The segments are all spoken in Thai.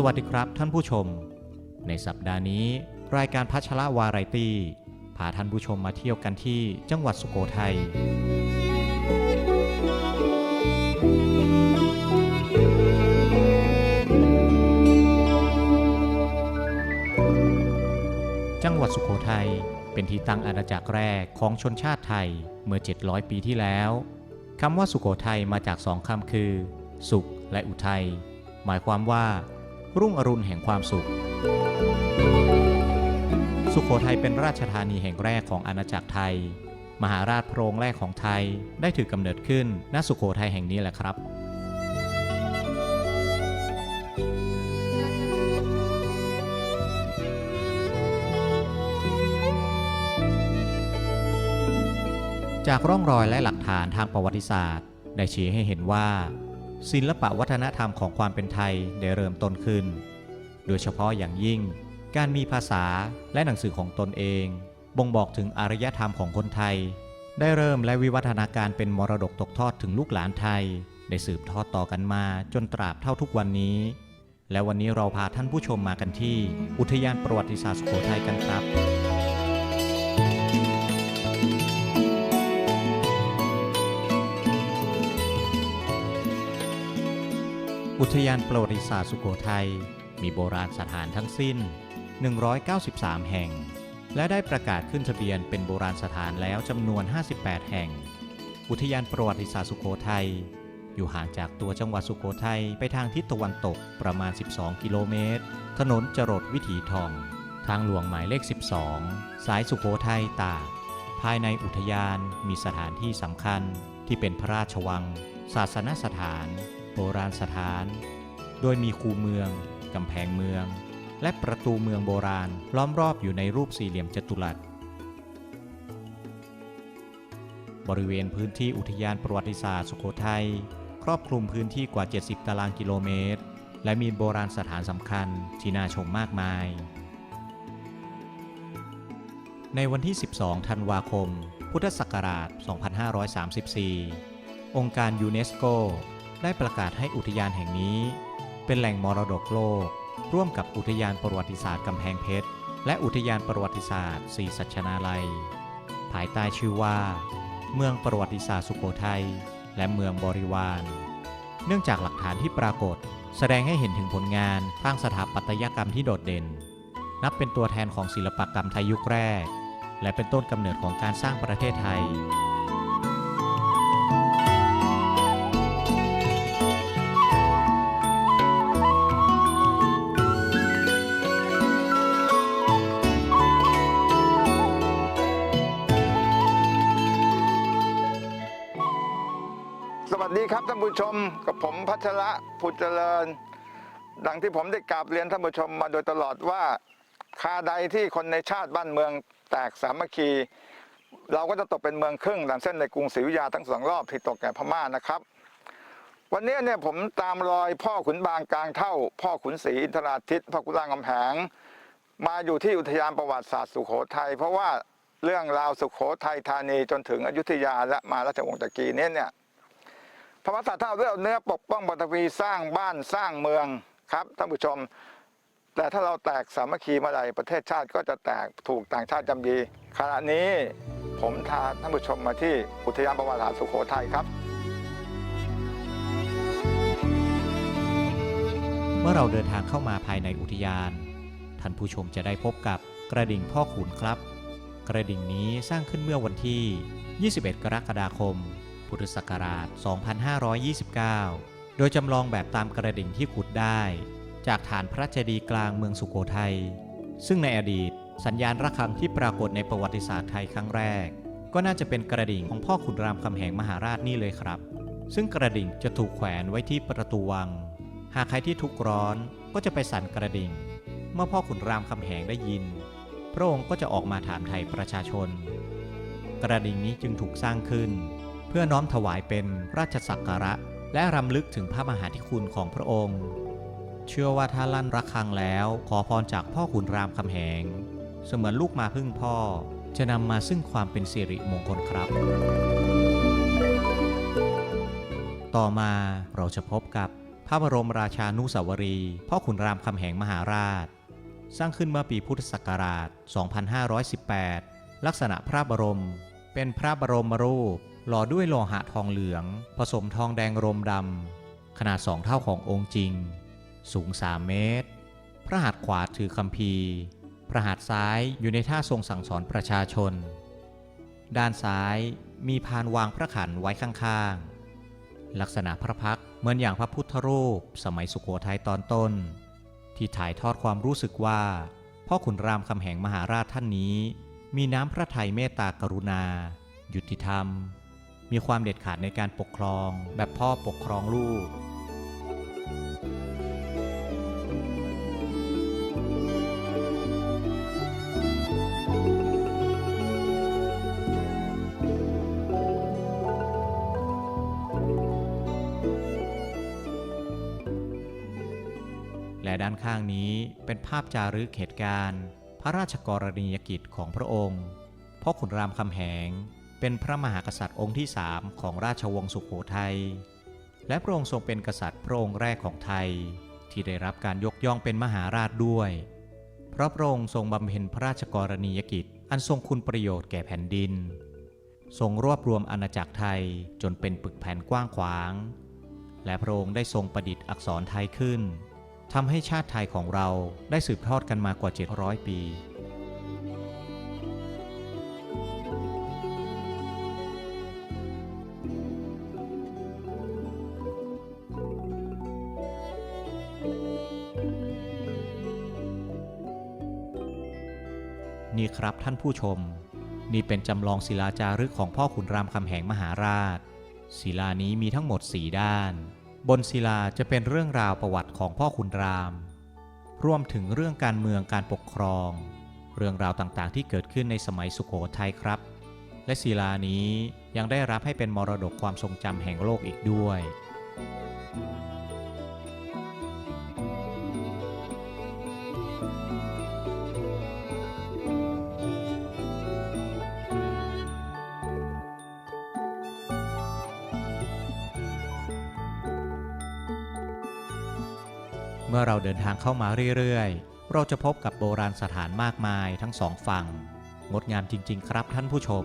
สวัสดีครับท่านผู้ชม ในสัปดาห์นี้ รายการพัชระวาไรตี้พาท่านผู้ชมมาเที่ยวกันที่จังหวัดสุโขทัยจังหวัดสุโขทัยเป็นที่ตั้งอาณาจักรแรกของชนชาติไทยเมื่อ 700 ปีที่แล้วคำว่าสุโขทัยมาจากสองคำคือ สุขและอุทัยหมายความว่า รุ่งอรุณแห่งความสุข สุโขทัยเป็นราชธานีแห่งแรกของอาณาจักรไทย มหาราชโพรงแรกของไทยได้ถือกำเนิดขึ้นณสุโขทัยแห่งนี้แหละครับจากร่องรอยและหลักฐานทางประวัติศาสตร์ ได้ชี้ให้เห็นว่า ศิลปะวัฒนธรรมของความเป็นไทยได้เริ่มต้นขึ้น โดยเฉพาะอย่างยิ่ง การมีภาษาและหนังสือของตนเอง บ่งบอกถึงอารยธรรมของคนไทย ได้เริ่มและวิวัฒนาการเป็นมรดกตกทอดถึงลูกหลานไทย ได้สืบทอดต่อกันมาจนตราบเท่าทุกวันนี้ และวันนี้เราพาท่านผู้ชมมากันที่ อุทยานประวัติศาสตร์สุโขทัยกันครับ อุทยานประวัติศาสตร์สุโขทัยมีโบราณสถานทั้งสิ้น 193 แห่ง และได้ประกาศขึ้นทะเบียนเป็นโบราณสถานแล้วจำนวน 58 แห่ง อุทยานประวัติศาสตร์สุโขทัยอยู่ห่างจากตัวจังหวัดสุโขทัยไปทางทิศตะวันตกประมาณ 12 กิโลเมตร ถนนจรดวิถีทอง ทางหลวงหมายเลข 12 สายสุโขทัยตาก ภายในอุทยานมีสถานที่สำคัญที่เป็นพระราชวัง ศาสนสถาน โบราณสถาน โดยมีคูเมือง กำแพงเมือง และประตูเมืองโบราณล้อมรอบอยู่ในรูปสี่เหลี่ยมจัตุรัส บริเวณพื้นที่อุทยานประวัติศาสตร์สุโขทัยครอบคลุมพื้นที่กว่า 70 ตารางกิโลเมตร และมีโบราณสถานสำคัญที่น่าชมมากมาย ในวันที่ 12 ธันวาคม พุทธศักราช 2534 องค์การยูเนสโก ได้ประกาศให้อุทยานแห่งนี้ เป็นแหล่งมรดกโลก ร่วมกับอุทยานประวัติศาสตร์กำแพงเพชร และอุทยานประวัติศาสตร์ศรีสัชนาลัย ภายใต้ชื่อว่า เมืองประวัติศาสตร์สุโขทัยและเมืองบริวาร เนื่องจากหลักฐานที่ปรากฏ แสดงให้เห็นถึงผลงานทางสถาปัตยกรรมที่โดดเด่น นับเป็นตัวแทนของศิลปกรรมไทยยุคแรก และเป็นต้นกำเนิดของการสร้างประเทศไทย ชมกับผมพัชระผุดเจริญ ดังที่ผมได้กราบเรียนท่านผู้ชมมาโดยตลอดว่าคาใดที่คนในชาติบ้านเมืองแตกสามัคคี เราก็จะตกเป็นเมืองครึ่งดังเส้นในกรุงศรีอยุธยาทั้งสองรอบที่ตกแก่พม่านะครับ วันนี้เนี่ยผมตามรอยพ่อขุนบางกลางเท่า พ่อขุนศรีอินทราทิตพ่อขุนรามคำแหงมาอยู่ที่อุทยานประวัติศาสตร์สุโขทัยเพราะว่าเรื่องราวสุโขทัยธานีจนถึงอยุธยาและมาราชวงศ์จักรีเนี่ยเนี่ย ระมหากษัตริย์ท่าเรือเนื้อปกป้องปฐวีสร้างบ้านสร้างเมืองครับท่านผู้ชม แต่ถ้าเราแตกสามัคคีเมื่อไหร่ประเทศชาติก็จะแตกถูกต่างชาติจำยีขณะนี้ผมพาท่านผู้ชมมาที่อุทยานประวัติศาสตร์สุโขทัยครับ เมื่อเราเดินทางเข้ามาภายในอุทยาน ท่านผู้ชมจะได้พบกับกระดิ่งพ่อขุนครับ กระดิ่งนี้สร้างขึ้นเมื่อวันที่ 21 กรกฎาคม พุทธศักราช 2529 โดยจำลองแบบตามกระดิ่งที่ขุดได้ จากฐานพระเจดีย์กลางเมืองสุโขทัย ซึ่งในอดีตสัญญาณระฆังที่ปรากฏในประวัติศาสตร์ไทยครั้งแรก ก็น่าจะเป็นกระดิ่งของพ่อขุนรามคำแหงมหาราชนี่เลยครับ ซึ่งกระดิ่งจะถูกแขวนไว้ที่ประตูวัง หากใครที่ทุกข์ร้อนก็จะไปสั่นกระดิ่ง เมื่อพ่อขุนรามคำแหงได้ยิน พระองค์ก็จะออกมาถามไทยประชาชน กระดิ่งนี้จึงถูกสร้างขึ้น เพื่อน้อมถวายเป็นราชสักการะ และรำลึกถึงพระมหาธิคุณของพระองค์ เชื่อว่าถ้าลั่นระฆังแล้วขอพรจากพ่อขุนรามคำแหง เสมือนลูกมาพึ่งพ่อ จะนำมาซึ่งความเป็นสิริมงคลครับ ต่อมาเราจะพบกับพระบรมราชานุสาวรี พ่อขุนรามคำแหงมหาราช สร้างขึ้นเมื่อปีพุทธศักราช 2518 ลักษณะพระบรม เป็นพระบรมรูป หล่อด้วยโลหะทองเหลือง ผสมทองแดงรมดำขนาดสองเท่าขององค์จริง สูง 3 เมตร พระหัตถ์ขวาถือคัมภีร์พระหัตถ์ซ้ายอยู่ในท่าทรงสั่งสอนประชาชน ด้านซ้ายมีพานวางพระขันไว้ข้างๆ ลักษณะพระพักเหมือนอย่างพระพุทธรูป สมัยสุโขทัยตอนต้น ที่ถ่ายทอดความรู้สึกว่าพ่อขุนรามคำแหงมหาราชท่านนี้ มีน้ำพระทัยเมตตากรุณา ยุติธรรม มีความเด็ดขาดในการปกครอง แบบพ่อปกครองลูก และด้านข้างนี้เป็นภาพจารึกเหตุการณ์ พระราชกรณียกิจของพระองค์พ่อขุนรามคำแหง เป็นพระมหากษัตริย์องค์ที่สามของราชวงศ์สุโขทัย และพระองค์ทรงเป็นกษัตริย์พระองค์แรกของไทย ที่ได้รับการยกย่องเป็นมหาราชด้วย เพราะพระองค์ทรงบำเพ็ญพระราชกรณียกิจ อันทรงคุณประโยชน์แก่แผ่นดิน ทรงรวบรวมอาณาจักรไทยจนเป็นปึกแผ่นกว้างขวาง และพระองค์ได้ทรงประดิษฐ์อักษรไทยขึ้นทำให้ชาติไทยของเราได้สืบทอดกันมากว่า 700 ปี นี่ครับท่านผู้ชม นี่เป็นจำลองศิลาจารึกของพ่อขุนรามคำแหงมหาราช ศิลานี้มีทั้งหมด 4 ด้าน บนศิลาจะเป็นเรื่องราวประวัติของพ่อขุนราม รวมถึงเรื่องการเมืองการปกครอง เรื่องราวต่างๆ ที่เกิดขึ้นในสมัยสุโขทัยครับ และศิลานี้ยังได้รับให้เป็นมรดกความทรงจำแห่งโลกอีกด้วย เมื่อเราเดินทางเข้ามาเรื่อยๆ เราจะพบกับโบราณสถานมากมายทั้งสองฝั่ง งดงามจริง ๆ ครับท่านผู้ชม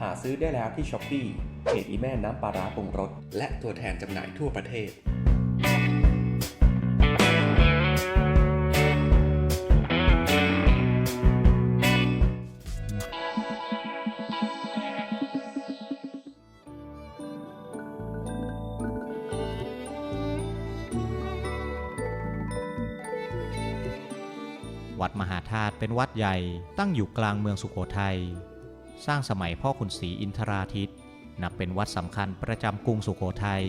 หาซื้อได้แล้วที่ช้อปปี้เพจอีแม่น้ำปลาร้าปรุงรส และตัวแทนจำหน่ายทั่วประเทศ วัดมหาธาตุเป็นวัดใหญ่ตั้งอยู่กลางเมืองสุโขทัย สร้างสมัยพ่อขุนศรีอินทราทิตนับเป็นวัดสำคัญประจำกรุงสุโขทัย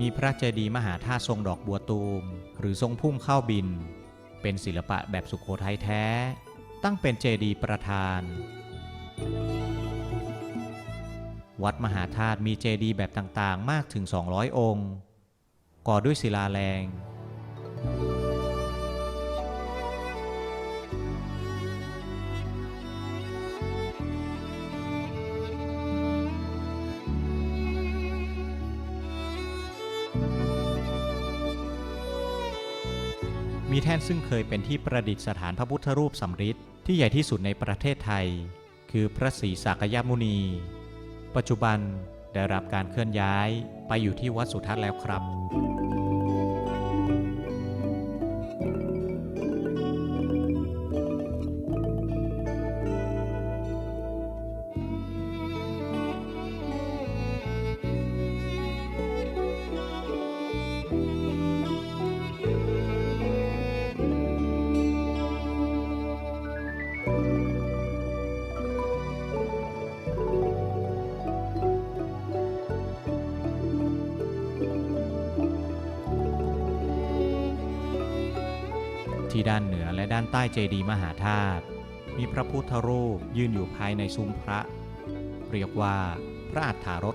มีพระเจดีย์มหาธาตุทรงดอกบัวตูม หรือทรงพุ่มเข้าบิน เป็นศิลปะแบบสุขโขทัยแท้ ตั้งเป็นเจดีย์ประธาน วัดมหาธาตุมีเจดีย์แบบต่างๆ มากถึง 200 องค์ ก่อด้วยศิลาแรง มีแท่นซึ่งเคยเป็นที่ประดิษฐานพระพุทธรูปสำริดที่ใหญ่ที่สุดในประเทศไทย คือพระศรีสักยมุนี ปัจจุบันได้รับการเคลื่อนย้ายไปอยู่ที่วัดสุทัศน์แล้วครับ ต้เจดีย์มหาธาตุมีพระพุทธรูปยืนอยู่ภายในซุ้มพระ เรียกว่าพระอัฏฐาร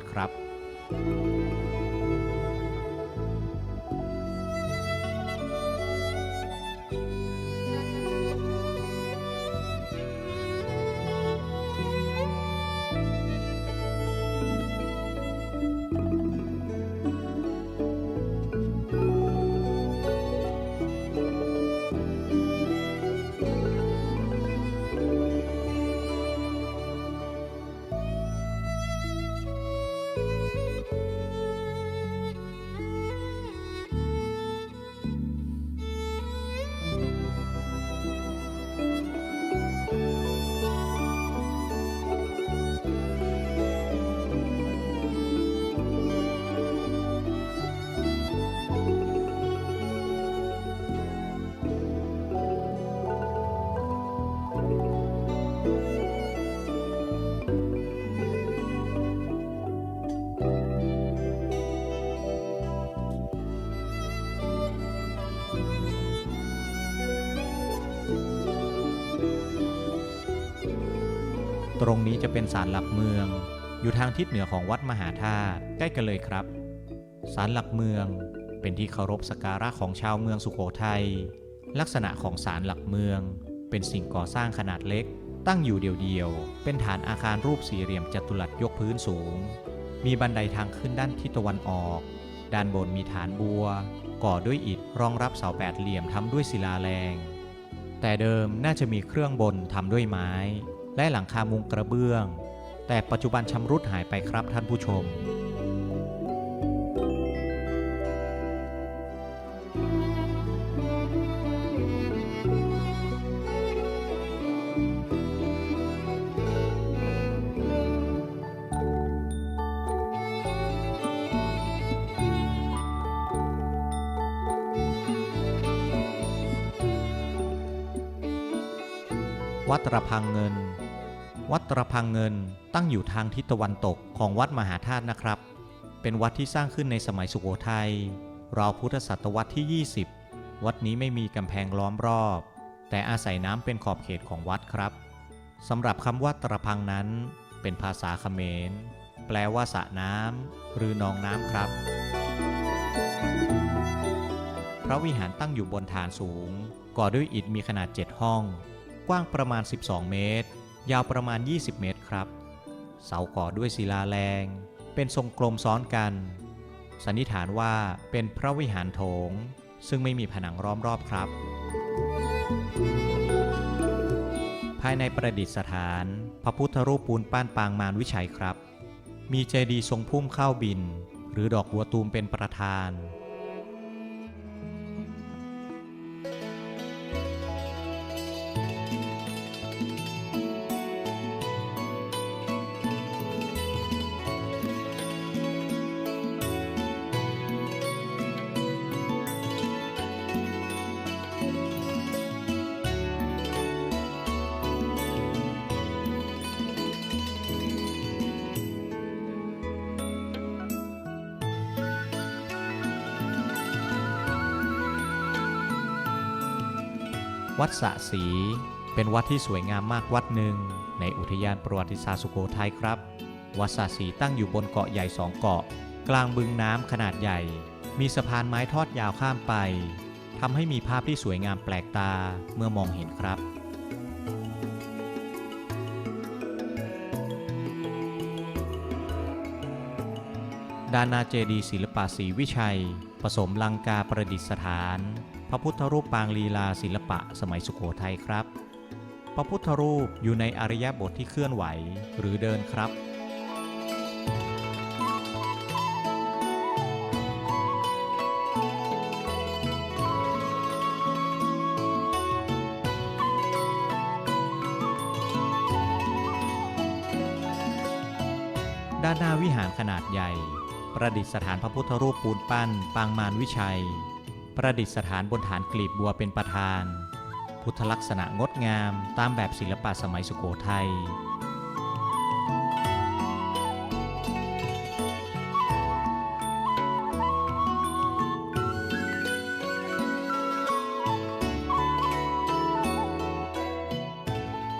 รงนี้จะเป็นศาลหลักเมือง อยู่ทางทิศเหนือของวัดมหาธาตุใกล้กันเลยครับศาลหลักเมืองเป็นที่เคารพสักการะของชาวเมืองสุโขทัยลักษณะของศาลหลักเมือง เป็นสิ่งก่อสร้างขนาดเล็ก ตั้งอยู่เดียวๆ เป็นฐานอาคารรูปสี่เหลี่ยมจัตุรัสยกพื้นสูง มีบันไดทางขึ้นด้านทิศตะวันออก ด้านบนมีฐานบัว ก่อด้วยอิฐรองรับเสาแปดเหลี่ยมทำด้วยศิลาแรง แต่เดิมน่าจะมีเครื่องบนทำด้วยไม้ และหลังคามุงกระเบื้อง แต่ปัจจุบันชำรุดหายไปครับท่านผู้ชม วัดตระพังเงิน วัดตระพังเงินตั้งอยู่ทางทิศตะวันตกของวัดมหาธาตุนะครับ เป็นวัดที่สร้างขึ้นในสมัยสุโขทัยราวพุทธศตวรรษที่ 20 วัดนี้ไม่มีกำแพงล้อมรอบ แต่อาศัยน้ำเป็นขอบเขตของวัดครับสำหรับคำว่าตระพังนั้น เป็นภาษาเขมร แปลว่าสระน้ำหรือหนองน้ำครับ พระวิหารตั้งอยู่บนฐานสูง ก่อด้วยอิฐมีขนาด 7 ห้อง กว้างประมาณ 12 เมตร ยาวประมาณ 20 เมตรครับ เสาก่อด้วยศิลาแรง เป็นทรงกลมซ้อนกัน สันนิษฐานว่าเป็นพระวิหารโถง ซึ่งไม่มีผนังล้อมรอบครับ ภายในประดิษฐาน พระพุทธรูปปูนปั้นปางมารวิชัยครับ มีเจดีย์ทรงพุ่มเข้าบิน หรือดอกบัวตูมเป็นประธาน วัดสะศรีเป็นวัดที่สวยงามมากวัดหนึ่ง ในอุทยานประวัติศาสตร์สุโขทัยครับ วัดสะศรีตั้งอยู่บนเกาะใหญ่สองเกาะ กลางบึงน้ำขนาดใหญ่ มีสะพานไม้ทอดยาวข้ามไปทำให้มีภาพที่สวยงามแปลกตาเมื่อมองเห็นครับด้านนาเจดีศิลปะศรีวิชัย ผสมลังกาประดิษฐาน พระพุทธรูปปางลีลาศิลปะสมัยสุโขทัยครับ พระพุทธรูปอยู่ในอริยบทที่เคลื่อนไหวหรือเดินครับด้านหน้าวิหารขนาดใหญ่ ประดิษฐานพระพุทธรูปปูนปั้น ปางมารวิชัย ประดิษฐานบนฐานกลีบบัวเป็นประธาน พุทธลักษณะงดงามตามแบบศิลปะสมัยสุโขทัย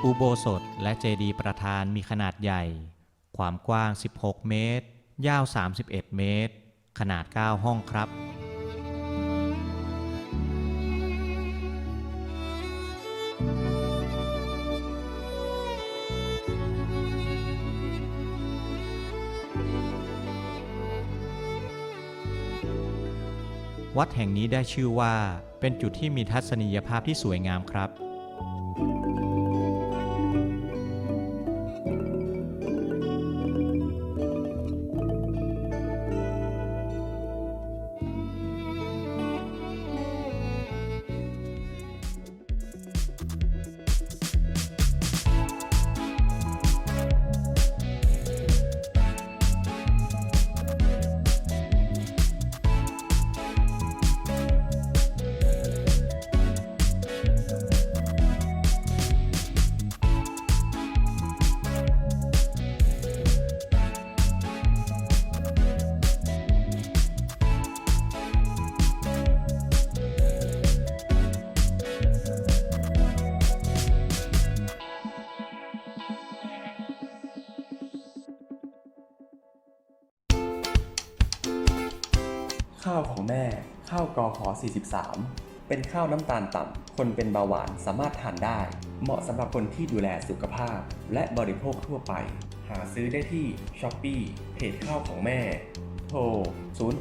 อุโบสถและเจดีย์ประธานมีขนาดใหญ่ ความกว้าง 16 เมตร ยาว 31 เมตร ขนาด 9 ห้องครับ วัดแห่งนี้ได้ชื่อว่าเป็นจุดที่มีทัศนียภาพที่สวยงามครับ ข้าวของแม่ ข้าวกอขอ 43 เป็นข้าวน้ำตาลต่ำ คนเป็นเบาหวานสามารถทานได้ เหมาะสำหรับคนที่ดูแลสุขภาพ และบริโภคทั่วไป หาซื้อได้ที่ s h อ p e e เพจข้าวของแม่ โทร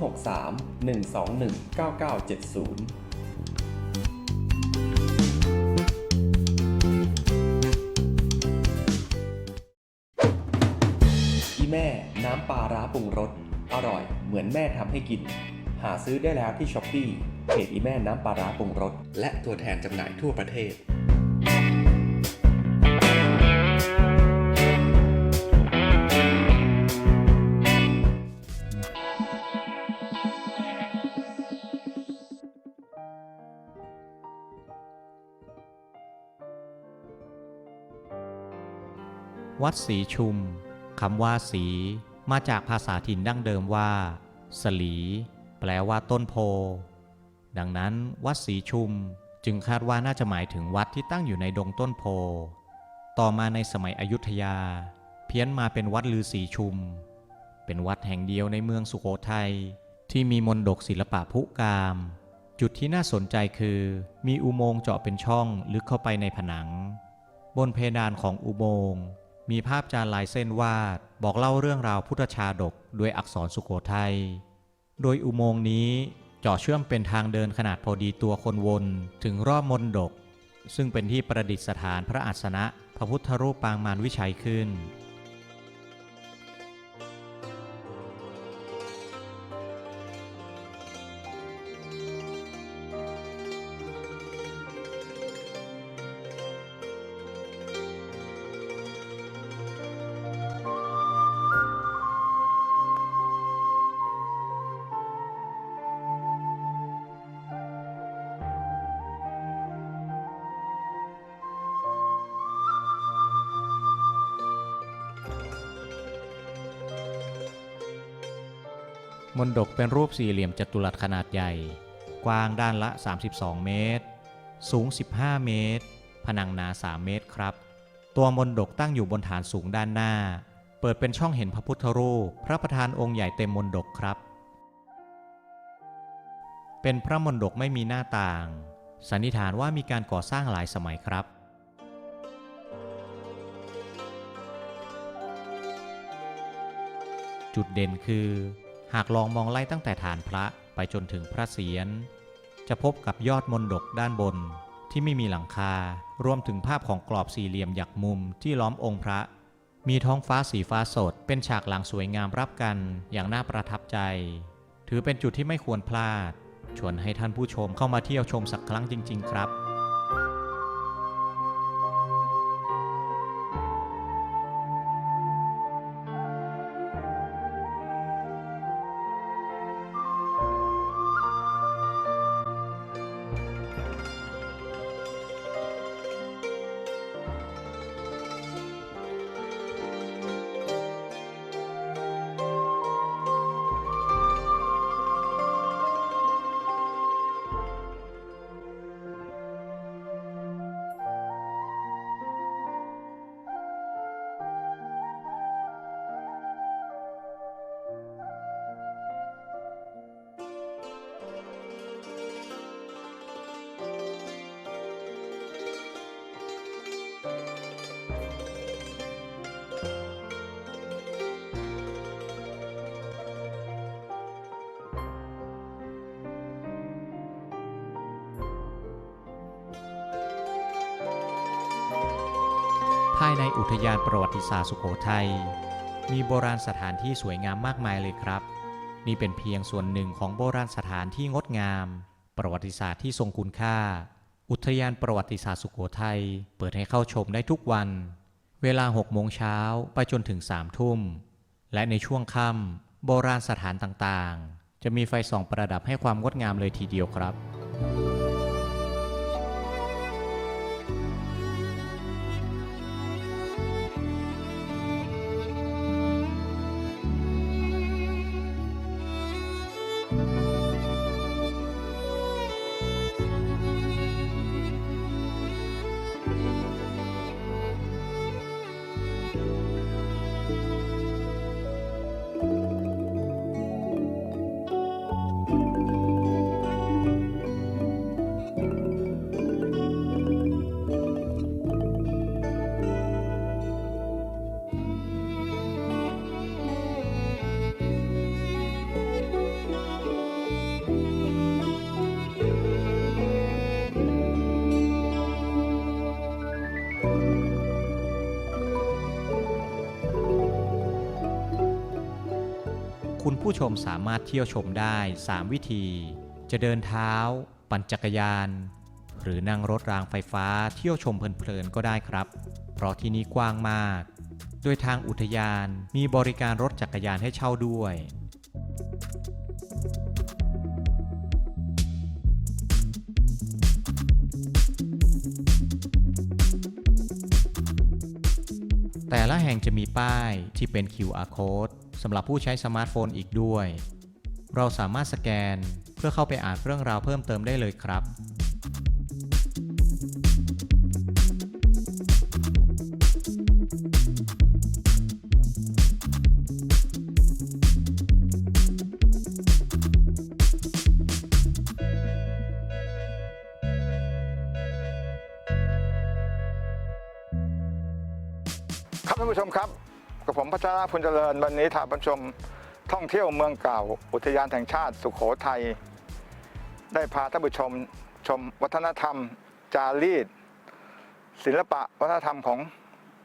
063 121 9970อีแม่น้ำปลาร้าปรุงรส อร่อยเหมือนแม่ทำให้กิน หาซื้อได้แล้วที่ช้อปปีเพจอีแม่น้ำปลาร้าปรุงรส และตัวแทนจำหน่ายทั่วประเทศ วัดศรีชุมคำว่าศรีมาจากภาษาถิ่นดั้งเดิมว่า สลี แปลว่าต้นโพ ดังนั้นวัดศรีชุมจึงคาดว่าน่าจะหมายถึงวัดที่ตั้งอยู่ในดงต้นโพ ต่อมาในสมัยอยุธยา เพี้ยนมาเป็นวัดลือศรีชุม เป็นวัดแห่งเดียวในเมืองสุโขทัยที่มีมนดกศิลปะพุกาม จุดที่น่าสนใจคือ มีอุโมงค์เจาะเป็นช่องลึกเข้าไปในผนัง บนเพดานของอุโมงค์มีภาพจานลายเส้นวาด บอกเล่าเรื่องราวพุทธชาดกด้วยอักษรสุโขทัย โดยอุโมงค์นี้เจาะเชื่อมเป็นทางเดินขนาดพอดีตัวคนวนถึงรอบมนดก ซึ่งเป็นที่ประดิษฐานพระอัสนะพระพุทธรูปปางมารวิชัยขึ้น ดกเป็นรูปสี่เหลี่ยมจัตุรัสขนาดใหญ่ กว้างด้านละ 32 เมตร สูง 15 เมตร ผนังหนา 3 เมตรครับ ตัวมนดกตั้งอยู่บนฐานสูงด้านหน้า เปิดเป็นช่องเห็นพระพุทธรูป พระประธานองค์ใหญ่เต็มมนดกครับ เป็นพระมนดกไม่มีหน้าต่าง สันนิษฐานว่ามีการก่อสร้างหลายสมัยครับจุดเด่นคือ หากลองมองไล่ตั้งแต่ฐานพระไปจนถึงพระเศียร จะพบกับยอดมนดกด้านบนที่ไม่มีหลังคา รวมถึงภาพของกรอบสี่เหลี่ยมหยักมุมที่ล้อมองค์พระ มีท้องฟ้าสีฟ้าสด เป็นฉากหลังสวยงามรับกันอย่างน่าประทับใจ ถือเป็นจุดที่ไม่ควรพลาด ชวนให้ท่านผู้ชมเข้ามาเที่ยวชมสักครั้งจริง ๆ ครับ ภายในอุทยานประวัติศาสตร์สุโขทัย มีโบราณสถานที่สวยงามมากมายเลยครับ นี่เป็นเพียงส่วนหนึ่งของโบราณสถานที่งดงาม ประวัติศาสตร์ที่ทรงคุณค่า อุทยานประวัติศาสตร์สุโขทัยเปิดให้เข้าชมได้ทุกวัน เวลา6โมงเช้าไปจนถึง3ทุ่ม และในช่วงค่ำโบราณสถานต่างๆ จะมีไฟส่องประดับให้ความงดงามเลยทีเดียวครับ คุณผู้ชมสามารถเที่ยวชมได้ 3 วิธี จะเดินเท้า ปั่นจักรยาน หรือนั่งรถรางไฟฟ้าเที่ยวชมเพลินๆก็ได้ครับ เพราะที่นี่กว้างมาก โดยทางอุทยานมีบริการรถจักรยานให้เช่าด้วยแต่ละแห่งจะมีป้ายที่เป็น QR code ำหรับผู้ใช้สมาร์ทโฟนอีกด้วย เราสามารถสแกนเพื่อเข้าไปอ่านเรื่องราวเพิ่มเติมได้เลยครับ พัชรพุนเจริญวันนี้ทางผู้ชมท่องเที่ยวเมืองเก่า อุทยานแห่งชาติสุโขทัยได้พาท่านผู้ชมชมวัฒนธรรม จารีตศิลปะวัฒนธรรมของ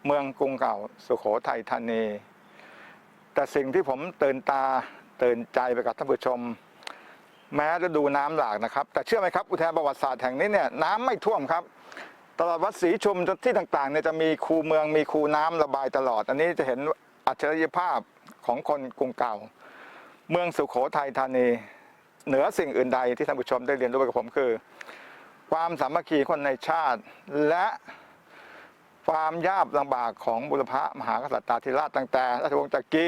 เมืองกรุงเก่า สุโขทัยธานี แต่สิ่งที่ผมตื่นตาตื่นใจไปกับท่านผู้ชม แม้จะดูน้ำหลากนะครับ แต่เชื่อไหมครับอุทยานประวัติศาสตร์แห่งนี้เนี่ยน้ำไม่ท่วมครับตลอดวัดศรีชุมจนที่ต่างๆเนี่ยจะมีคูเมืองมีคูน้ำระบายตลอด อันนี้จะเห็น อัจฉริยภาพของคนกรุงเก่า เมืองสุโขทัยธานี เหนือสิ่งอื่นใดที่ท่านผู้ชมได้เรียนรู้ไปกับผมคือ ความสามัคคีคนในชาติ และความยากลำบากของบุรพมหากษัตริย์ธิราชตั้งแต่ราชวงศ์จักรี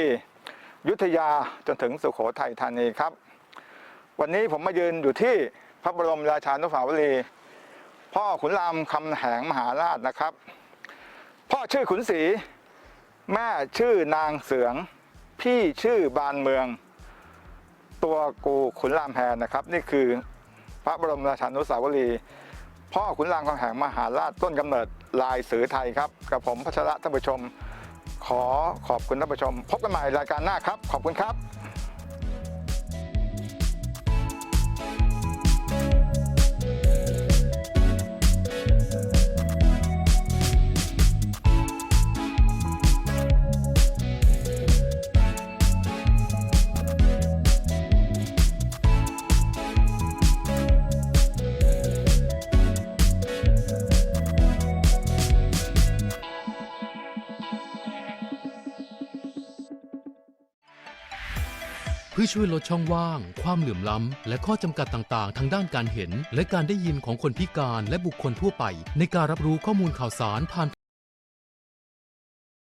ยุธยาจนถึงสุโขทัยธานีครับ วันนี้ผมมายืนอยู่ที่พระบรมราชานุสาวรีย์พ่อขุนรามคำแหงมหาราชนะครับ พ่อชื่อขุนศรี แม่ชื่อนางเสือง พี่ชื่อบานเมือง ตัวกูขุนรามแพนนะครับ นี่คือพระบรมราชานุสาวรีย์พ่อขุนรามคำแหงมหาราชต้นกำเนิดลายสือไทยครับ กับผมพัชระท่านผู้ชม ขอขอบคุณท่านผู้ชม พบกันใหม่รายการหน้าครับ ขอบคุณครับ ช่วยลดช่องว่าง ความเหลื่อมล้ำ และข้อจำกัดต่างๆ ทางด้านการเห็น และการได้ยินของคนพิการและบุคคลทั่วไป ในการรับรู้ข้อมูลข่าวสารผ่าน